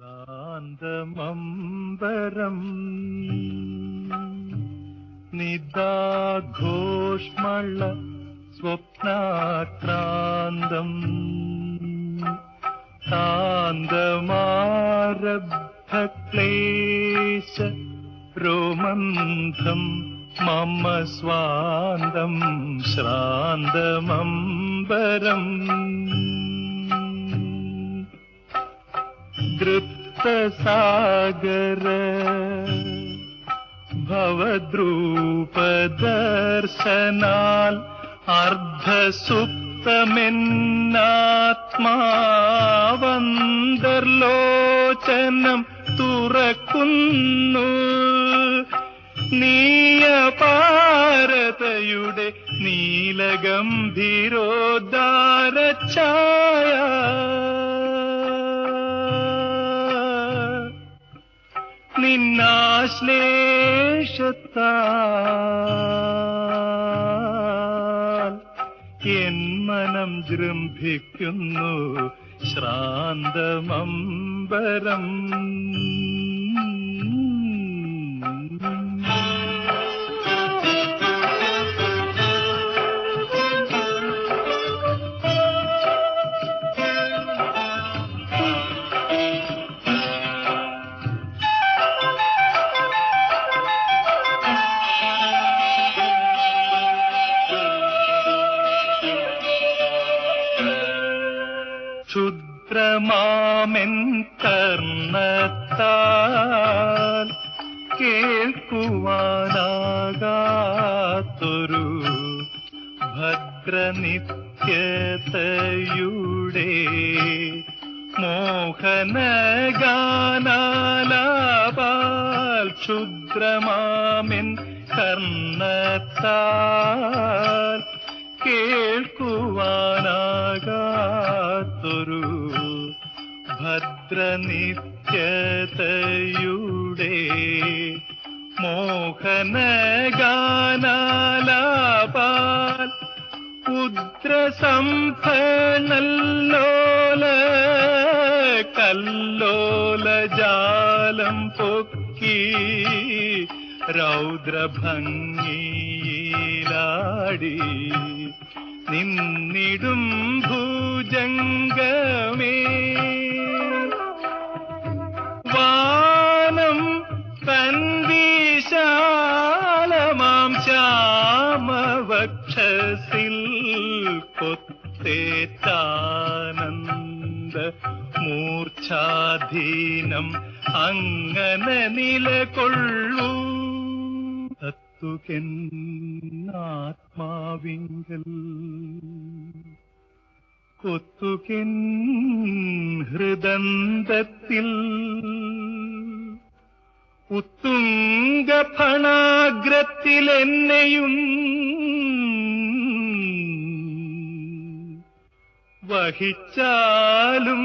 ശാന്തമംബരം നിദാഘോഷ്മള സ്വപ്നാക്രാന്തം കാന്തമാരബ്ധക്ലേശ രോമന്ധം. മമ സ്വാന്തം ശ്രാന്തമംബരം ദൃപ്തസാഗര ഭവദ്രൂപദർശനാൽ അർദ്ധസുപ്തമെന്നാത്മാവന്തർലോചനം തുറക്കുന്നു. നീയപാരതയുടെ നീലഗംഭീരോദ്ധാര ഛായ നിന്നാശ്ലേഷത്താൽ എൻ മനം ജൃംഭിക്കുന്നു ശ്രാന്തമംബരം ക്ഷുദ്രമാമെൻ കർണത്താൽ കേൾക്കുവാനാകാത്തൊരു ഭദ്രനിത്യതയുടെ മോഹനഗാനാലാപാൽ ക്ഷുദ്രമാമെൻ കർണത്താൽ ഭദ്രനിത്യതയുടെ മോഹനഗാനാലാപാൽ ഉദ്രസംഭണല്ലോല കല്ലോലജാലം പൊക്കി രൗദ്രഭംഗിയിലാടി നിന്നിടും ഭുജംഗമേ ശ്യാമവക്ഷസിൽ കൊത്തേറ്റാനന്ദ മൂർച്ഛാധീനം അങ്ങനെ നിലകൊള്ളൂ. ആത്മാവിങ്കൽ കൊത്തുകിൻ ഹൃദന്തത്തിൽ ഉത്തുംഗഫണാഗ്രത്തിൽ വഹിച്ചാലും